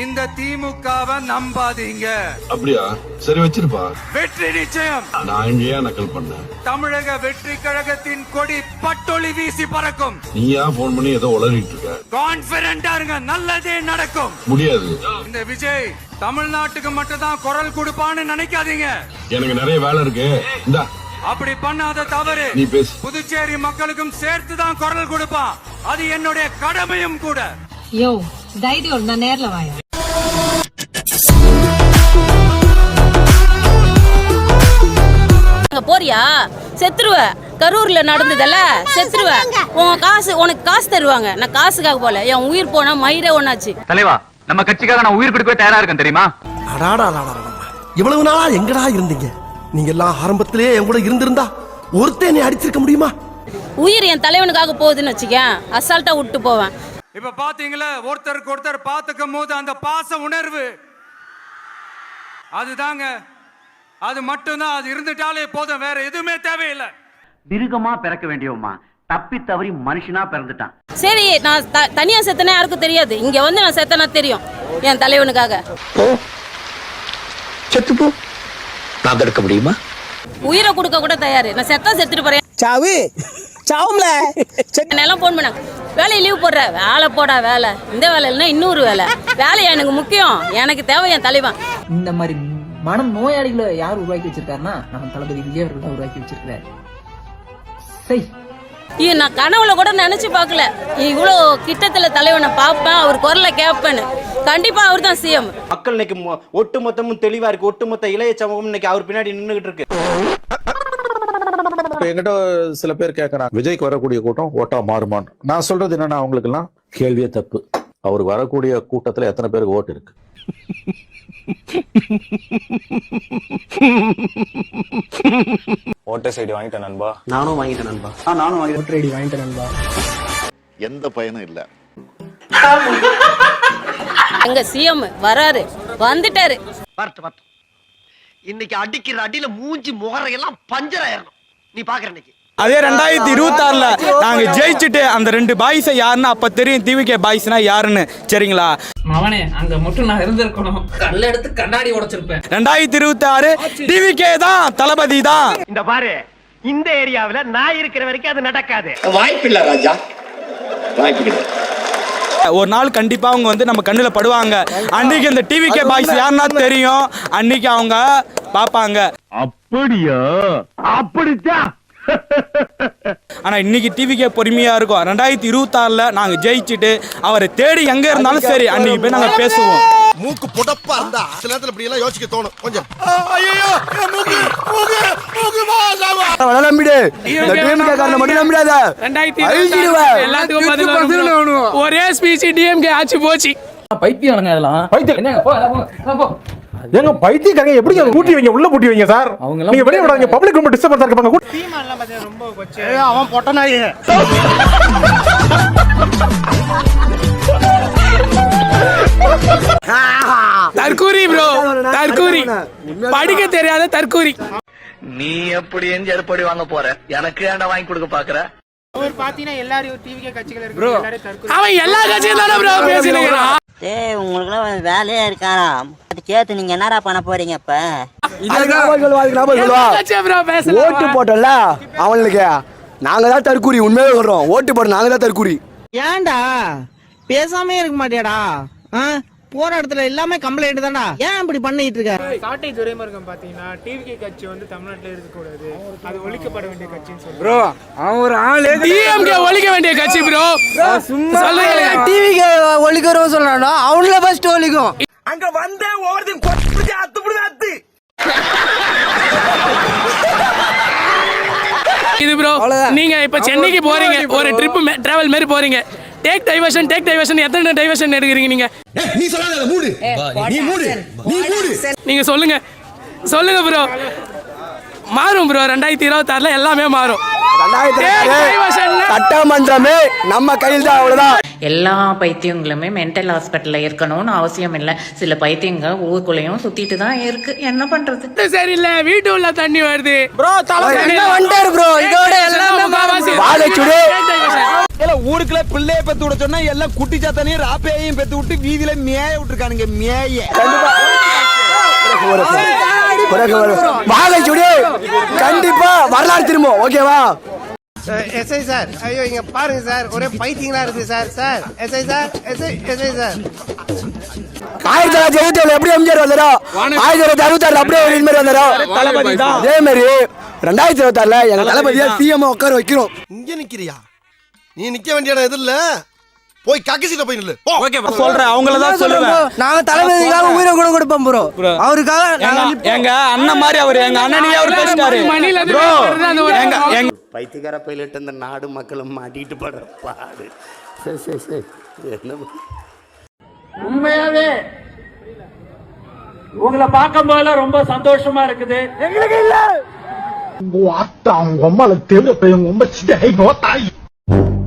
இந்த திமுகவை நம்பாதீங்க. அப்படியா? சரி வச்சிருப்பா. வெற்றி நிச்சயம். நான் நக்கல் பண்ணேன். தமிழக வெற்றி கழகத்தின் கொடி பட்டொளி வீசி பறக்கும். நீயா போன் பண்ணி ஏதோ உளறிட்டு இருக்க. கான்பிடண்டா இருங்க நல்லதே நடக்கும். முடியாது. இந்த விஜய் தமிழ்நாட்டுக்கு மட்டும் தான் குரல் கொடுப்பான்னு நினைக்காதீங்க. எனக்கு நிறைய வேலை இருக்கு. இந்தா. அப்படி பண்ணாத தவறு. நீ பேசு. புதுச்சேரி மக்களுக்கும் சேர்த்து தான் குரல் கொடுப்பான். அது என்னுடைய கடமையும் கூட. யோ தைரியம் நான் நேர்ல வாயா போறியா? செத்துருவ. கரூர்ல நடந்ததல்ல? செத்துருவ. உன் காசு உனக்கு காசு தருவாங்க. நான் காசுக்காக போல. என் உயிர் போனா மயிரே ஒண்ணாச்சு. தலைவா நம்ம கட்சிக்காக நான் உயிர் கொடுக்கவே தயாரா இருக்கேன் தெரியுமா? இவ்வளவு நாளா எங்கடா இருந்தீங்க? நீங்க எல்லாம் ஆரம்பத்திலேயே என் கூட இருந்திருந்தா ஒருத்தன் என்னை அடிச்சிருக்க முடியுமா? உயிர் என் தலைவனுக்காக போகுதுன்னு வச்சுக்கேன். அசால்ட்டா விட்டு போவேன். இப்ப பாத்தீங்களா ஒருத்தருக்கு ஒருத்தர் பாத்துக்கும் போது அந்த பாச உணர்வு. அதுதாங்க அது மட்டும்தான் அது இருந்துட்டாலே போதும் வேற எதுவுமே தேவையில்லை. மிருகமா பிறக்க வேண்டியவமா தப்பி தவறி மனுஷனா பிறந்துட்டான். சரி நான் த- தனியா செத்தனே யாருக்கும் தெரியாது. இங்க வந்து நான் செத்தனா தெரியும் என் தலைவனுக்காக. செத்துப்போ நான் தடுக்க முடியுமா? உயிரை கொடுக்க கூட தயாரு. நான் செத்தா செத்துட்டு போறேன். சாவு. சாவும்ல. எல்லாம் போன் பண்ணாங்க வேலையை லீவ் போடுற. வேலை போடா வேலை. இந்த வேலை இல்லைன்னா இன்னொரு வேலை. வேலை எனக்கு முக்கியம். எனக்கு தேவை என் தலைவன். இந்த மாதிரி மனம் நோயாளிகளை யார் உருவாக்கி வச்சிருக்காருன்னா நம்ம தளபதி விஜய் அவர்கள் தான் உருவாக்கி வச்சிருக்காரு சை இது நான் கனவுல கூட நினைச்சு பார்க்கல. இவ்வளோ கிட்டத்துல தலைவனை பார்ப்பேன் அவர் குரலை கேட்பேன்னு. கண்டிப்பா அவர் தான் சிஎம் மக்கள் இன்னைக்கு மொ- ஒட்டு மொத்தமும் தெளிவா இருக்கு. ஒட்டுமொத்த இளைய சமூகம் இன்னைக்கு அவர் பின்னாடி நின்னுகிட்டு இருக்கு. இப்ப என்கிட்ட சில பேர் கேட்கறாங்க விஜய்க்கு வரக்கூடிய கூட்டம் ஓட்டா மாறுமான்னு நான் சொல்றது என்னன்னா அவங்களுக்கு எல்லாம் கேள்வியே தப்பு. அவருக்கு வரக்கூடிய கூட்டத்துல எத்தனை பேருக்கு ஓட்டு இருக்கு? ஓட்டர் சைடு வாங்கிட்டேன் நண்பா. நானும் வாங்கிட்டேன் நண்பா. நானும் ஓட்டர் ஐடி வாங்கிட்டேன் நண்பா. எந்த பயனும் இல்ல. எங்க சிஎம் வராரு. வந்துட்டாரு. இன்னைக்கு அடிக்கிற அடியில மூஞ்சி முகரையெல்லாம் பஞ்சர் ஆயிரணும். நீ பாக்குற இன்னைக்கு. அதே ரெண்டாயிரத்தி இருபத்தி ஆறுல நாங்க ஜெயிச்சுட்டு அந்த ரெண்டு பாய்ஸை யாருன்னு அப்ப தெரியும். டிவிகே பாய்ஸ்னா யாருன்னு. சரிங்களா? அவனே அங்க மட்டும் நான் இருந்திருக்கணும். கல்ல எடுத்து கண்ணாடி உடைச்சிருப்பேன். ரெண்டாயிரத்தி இருபத்தி ஆறு டிவிகே தான் தளபதி தான். இந்த பாரு இந்த ஏரியாவுல நான் இருக்கிற வரைக்கும் அது நடக்காது. வாய்ப்பில்லை ராஜா. வாய்ப்பு ஒரு நாள் கண்டிப்பா அவங்க வந்து நம்ம கண்ணுல படுவாங்க. அன்னைக்கு இந்த டிவிகே பாய்ஸ் யாருன்னா தெரியும். அன்னைக்கு அவங்க பாப்பாங்க அப்படியா? அப்படித்தான். ஆனா இன்னைக்கு டிவிக்கே பொறுமையா இருக்கும். ரெண்டாயிரத்தி இருபத்தி ஆறுல நாங்க ஜெயிச்சுட்டு அவரை தேடி எங்க இருந்தாலும் சரி அன்னைக்கு போய் நாங்க பேசுவோம். மூக்கு புடப்பா இருந்தா சில நேரத்துல இப்படி எல்லாம் யோசிக்க தோணும். கொஞ்சம். ஒரே ஸ்பீச் டிஎம்கே ஆச்சு போச்சு. பைத்தியம் அதெல்லாம் என்னங்க போ போ, போ, போ. ஏங்க பைத்தியக்காரங்க எப்படி கூட்டி வைங்க? உள்ள பூட்டி வைங்க சார் அவங்க நீங்க வெளியே விடாதீங்க. பப்ளிக் ரொம்ப டிஸ்டர்பன்ஸா இருப்பாங்க அவன் பொட்டனாயே தற்கூரி ப்ரோ தற்கூரி. படிக்க தெரியாத தற்கூரி. நீ எப்படி எந்த ஏற்பாடு வாங்க போற? எனக்கு ஏன்டா வாங்கி கொடுக்க பாக்குற? அவன் எல்லா கட்சியும் தானே ப்ரோ பேசினுக்கிறான் டேய் உங்களுக்கு வேலையே இருக்காரா கேத்து நீங்க என்னடா பண்ண போறீங்க இப்ப ஓட்டு போட்டல அவனுக்கு நாங்க தான் தற்கூரி உண்மையிலே சொல்றோம் ஓட்டு போட நாங்க தான் தற்கூரி ஏன்டா பேசாம இருக்க மாட்டியாடா? போற இடத்துல எல்லாமே கம்ப்ளைண்ட் தான்டா ஏன் இப்படி பண்ணிட்டு இருக்க சாட்டை துறைமுருகன் பாத்தீங்கன்னா டிவிகே கட்சி வந்து தமிழ்நாட்டுல இருக்கக்கூடாது அது ஒழிக்கப்பட வேண்டிய கட்சின்னு சொல்லி ப்ரோ அவன் ஒரு ஆளு டிஎம்கே ஒழிக்க வேண்டிய கட்சி ப்ரோ சும்மா டிவிக்கு ஒழிக்கிறோம் சொல்றானோ அவங்கள ஃபர்ஸ்ட் ஒழிக்கும் அங்க வந்தே ஒவ்வொருத்தையும் கொட்டு அத்து புடுங்க அத்து. இது ப்ரோ நீங்க இப்ப சென்னைக்கு போறீங்க ஒரு ட்ரிப் டிராவல் மாதிரி போறீங்க. டேக் டைவர்ஷன் டேக் டைவர்ஷன் எத்தனை டைவர்ஷன் எடுக்கிறீங்க நீங்க? நீ சொல்லாத மூடு. நீ மூடு. நீ மூடு. நீங்க சொல்லுங்க. சொல்லுங்க ப்ரோ மாறும் ப்ரோ ரெண்டாயிரத்தி இருபத்தி ஆறுல எல்லாமே மாறும். சட்டமன்றமே நம்ம கையில் தான் அவ்வளவுதான். எல்லா பைத்தியங்களுமே மென்டல் ஹாஸ்பிட்டல்ல இருக்கணும்னு அவசியம் இல்ல. சில பைத்தியங்க ஊருக்குள்ளேயும் சுத்திட்டு தான் இருக்கு. என்ன பண்றது? சரியில்லை. வீட்டு உள்ள தண்ணி வருது. ப்ரோ வந்துட்டாரு bro. இதோட எல்லாமே ஊருக்குள்ள பிள்ளைய பெத்து விட சொன்னா எல்லாம் குட்டி சாத்தானையும் ராப்பையையும் பெத்து விட்டு வீதியில மேய விட்டுருக்கானுங்க மேய. வாழை சுடி கண்டிப்பா வரலாறு திரும்ப ஓகேவா எஸ்ஐ சார். ஐயோ இங்க பாருங்க சார். ஒரே பைத்தியங்களா இருக்கு sir. Sir SI sir SI SI sir. ஆயிரத்தி தொள்ளாயிரத்தி எழுபத்தி ஏழு எப்படி எம்ஜிஆர் வந்தாரோ ஆயிரத்தி தொள்ளாயிரத்தி அறுபத்தி ஆறுல அப்படியே இது மாதிரி வந்தாரோ? தளபதி தான். அதே மாதிரி ரெண்டாயிரத்தி இருபத்தி ஆறுல எங்க தளபதியா சிஎம் உட்கார வைக்கிறோம். இங்க நிக்கிறியா? நீ நிக்க வேண்டிய இடம் எது இல்ல? போய் கக்கசிட்ட போய் நில்லு. போ. சொல்றேன் அவங்கள தான் சொல்லுவேன். நாங்க தளபதிக்காக உயிரை கூட கொடுப்போம் ப்ரோ அவருக்காக எங்க அண்ணன் மாதிரி அவர் எங்க அண்ணனையே அவர் பேசிட்டாரு. ப்ரோ எங்க எங்க பைத்தியக்கார பைலட் இந்த நாடு மக்களும் மாட்டிட்டு படுற பாடு. சரி சரி சரி என்ன உண்மையாவே உங்களை பார்க்கும் போதெல்லாம் ரொம்ப சந்தோஷமா இருக்குது. எங்களுக்கு இல்ல. நான்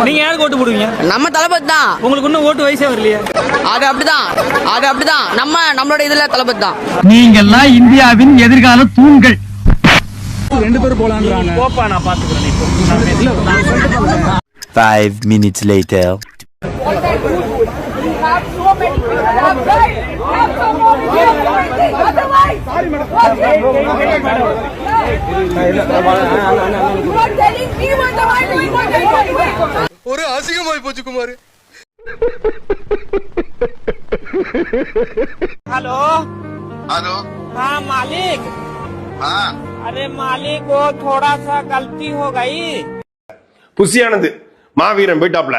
நீங்க யாருக்கு ஓட்டு போடுவீங்க நம்ம தளபதி தான் உங்களுக்கு இன்னும் ஓட்டு வயசே வரலையா அது அப்படிதான் அது அப்படிதான் நம்ம நம்மளோட இதுல தளபதி தான் நீங்கெல்லாம் இந்தியாவின் எதிர்கால தூண்கள் போப்பா நான் பாத்துக்கிறேன் Five minutes later. ஒரு அசிங்கமாய் போச்சு குமார் हेलो ஹலோ हाँ मालिक ஆ अरे मालिक वो थोड़ा सा गलती हो गई புசியானது மாவீரன் போயிட்டாப்ல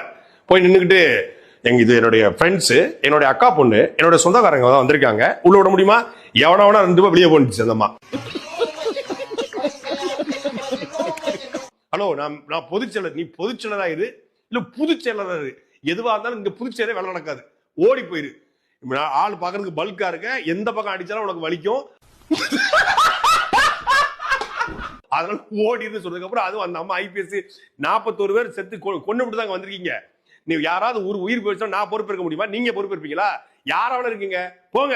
போய் நின்னுக்கிட்டு எங்க இது என்னுடைய ஃப்ரெண்ட்ஸ் என்னுடைய அக்கா பொண்ணு என்னோட சொந்தக்காரங்க தான் வந்திருக்காங்க உள்ள விட முடியுமா எவனா வேணா ரெண்டு பேர் வெளியே போனிச்சு அந்த ஹலோ நான் நான் பொதுச்செயலர் நீ பொதுச்செயலரா இரு. இல்லை புதுச்செயலரா இரு. எதுவாக இருந்தாலும் இங்கே புதுச்சேரே வேலை நடக்காது. ஓடி போயிரு. நான் ஆள் பார்க்கறதுக்கு பல்கா இருக்க எந்த பக்கம் அடிச்சாலும் உனக்கு வலிக்கும். அதனால ஓடின்னு சொன்னதுக்கு அப்புறம் அதுவும் அந்த அம்மா ஐபிஎஸ் நாற்பத்தோரு பேர் செத்து கொண்டு விட்டு தாங்க வந்திருக்கீங்க. நீ யாராவது ஒரு உயிர் போயிடுச்சா நான் பொறுப்பேற்க முடியுமா? நீங்க பொறுப்பேற்பீங்களா? யாராவது இருக்கீங்க? போங்க.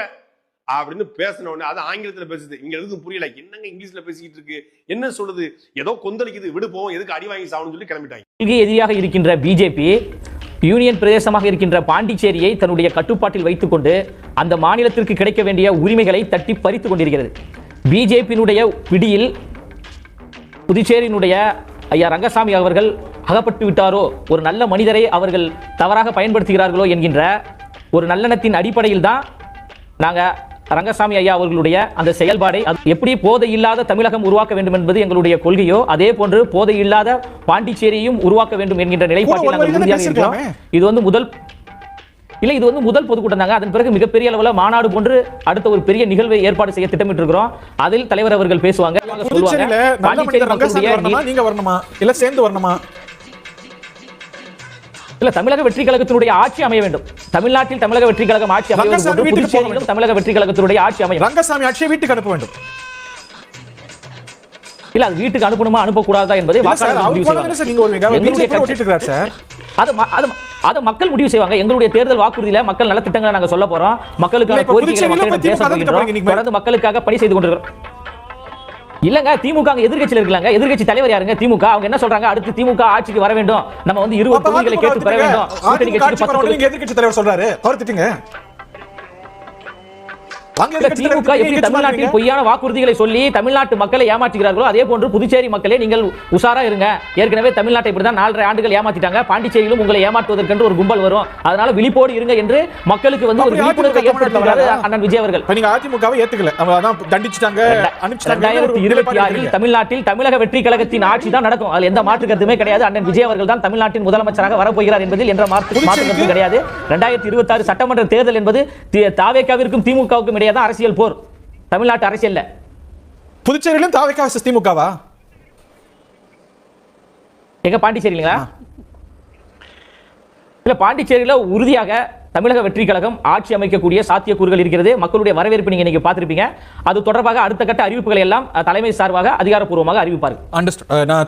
அப்படின்னு பேசின உடனே அது ஆங்கிலத்துல பேசுது. இங்க எதுவும் புரியல? என்னங்க இங்கிலீஷ்ல பேசிக்கிட்டு இருக்கு? என்ன சொல்லுது? ஏதோ கொந்தளிக்குது. விடுப்போம் எதுக்கு அடி வாங்கி சாகணும்னு சொல்லி கிளம்பிட்டாங்க. எதிரியாக இருக்கின்ற பிஜேபி யூனியன் பிரதேசமாக இருக்கின்ற பாண்டிச்சேரியை தன்னுடைய கட்டுப்பாட்டில் வைத்துக்கொண்டு அந்த மாநிலத்திற்கு கிடைக்க வேண்டிய உரிமைகளை தட்டி பறித்துக் கொண்டிருக்கிறது. பிஜேபியினுடைய பிடியில் புதுச்சேரியினுடைய ஐயா ரங்கசாமி அவர்கள் அகப்பட்டு விட்டாரோ? ஒரு நல்ல மனிதரை அவர்கள் தவறாக பயன்படுத்துகிறார்களோ? என்கின்ற ஒரு நல்லெண்ணத்தின் அடிப்படையில் தான் நாங்கள் ரங்கசாமி ஐயா அவர்களுடைய அந்த செயல்பாடை எப்படி போதை இல்லாத தமிழகம் உருவாக்க வேண்டும் என்பது எங்களுடைய கொள்கையோ அதே போன்று போதை இல்லாத பாண்டிச்சேரியும் உருவாக்க வேண்டும் என்கின்ற நிலைப்பாட்டில் நாங்கள் உறுதியாக இருக்கிறோம். இது வந்து முதல் இல்ல இது வந்து முதல் பொதுக்கூட்டம் தாங்க. அதன் பிறகு மிகப்பெரிய அளவில் மாநாடு போன்று அடுத்த ஒரு பெரிய நிகழ்வை ஏற்பாடு செய்ய திட்டமிட்டு இருக்கிறோம் அதில் தலைவர் அவர்கள் பேசுவாங்க சொல்லுவாங்க. பாண்டிச்சேரி மக்களுடைய நீங்க வரணுமா? இல்ல சேர்ந்து வரணுமா? இல்ல தமிழக வெற்றி கழகத்தினுடைய ஆட்சி அமைய வேண்டும். தமிழ்நாட்டில் தமிழக வெற்றி கழகம் ஆட்சி அமைய வேண்டும். தமிழக வெற்றி கழகத்தினுடைய ஆட்சி அமையும் ரங்கசாமி ஆட்சியை வீட்டுக்கு அனுப்ப வேண்டும். இல்ல அது வீட்டுக்கு அனுப்பணுமா அனுப்பக்கூடாதா என்பதை சார். அது மக்கள் முடிவு செய்வாங்க. எங்களுடைய தேர்தல் வாக்குறுதியில மக்கள் நல திட்டங்களை நாங்க சொல்ல போறோம். மக்களுக்கான கோரிக்கைகளை மக்களிடம் பேச. தொடர்ந்து மக்களுக்காக பணி செய்து கொண்டிருக்கிறோம். இல்லங்க திமுக அங்க எதிர்க்கட்சியில இருக்கலாங்க. எதிர்க்கட்சி தலைவர் யாருங்க? திமுக. அவங்க என்ன சொல்றாங்க? அடுத்து திமுக ஆட்சிக்கு வர வேண்டும். நம்ம வந்து இருபது தொகுதிகளை கேட்டு பெற. வேண்டும். கூட்டணி அதிமுக கட்சிக்கு ஆட்சி திமுக எப்படி தமிழ்நாட்டில். பொய்யான வாக்குறுதிகளை சொல்லி தமிழ்நாட்டு மக்களை ஏமாற்றுகிறார்களோ அதே போன்று புதுச்சேரி மக்களே நீங்கள் உஷாரா இருங்க. ஏற்கனவே தமிழ்நாட்டை இப்படிதான் நாலரை ஆண்டுகள் ஏமாத்திட்டாங்க. பாண்டிச்சேரியிலும் உங்களை ஏமாற்றுவதற்கென்று ஒரு கும்பல் வரும். அதனால விழிப்போடு இருங்க என்று மக்களுக்கு வந்து ஒரு விழிப்புணர்வை ஏற்படுத்துகிறார் அண்ணன் விஜய் அவர்கள். நீங்க அதிமுகவை ஏத்துக்கல. தண்டிச்சுட்டாங்க ரெண்டாயிரத்தி இருபத்தி ஆறில் தமிழ்நாட்டில் தமிழக வெற்றி கழகத்தின் ஆட்சி தான் நடக்கும். அதில் எந்த மாற்று கருத்துமே கிடையாது. அண்ணன் விஜய் அவர்கள் தான் தமிழ்நாட்டின் முதலமைச்சராக வரப்போகிறார் என்பதில் என்ற மாற்று மாற்று கருத்து கிடையாது. ரெண்டாயிரத்தி இருபத்தி ஆறு சட்டமன்ற தேர்தல் என்பது தாவேக்காவிற்கும் திமுகவுக்கும் இடையே தான் அரசியல் போர்? தமிழ்நாட்டு அரசியல்ல. புதுச்சேரியிலும் தாவைக்கா திமுகவா? எங்க பாண்டிச்சேரிங்களா இல்ல பாண்டிச்சேரியில உறுதியாக தமிழக வெற்றி கழகம் ஆட்சி அமைக்கக்கூடிய சாத்தியக்கூறுகள் இருக்கிறது. மக்களுடைய வரவேற்பு நீங்க இன்னைக்கு பார்த்திருப்பீங்க. அது தொடர்பாக அடுத்த கட்ட அறிவிப்புகளை எல்லாம் தலைமை சார்பாக அதிகாரப்பூர்வமாக அறிவிப்பார்கள். அண்டர்ஸ்ட் நான்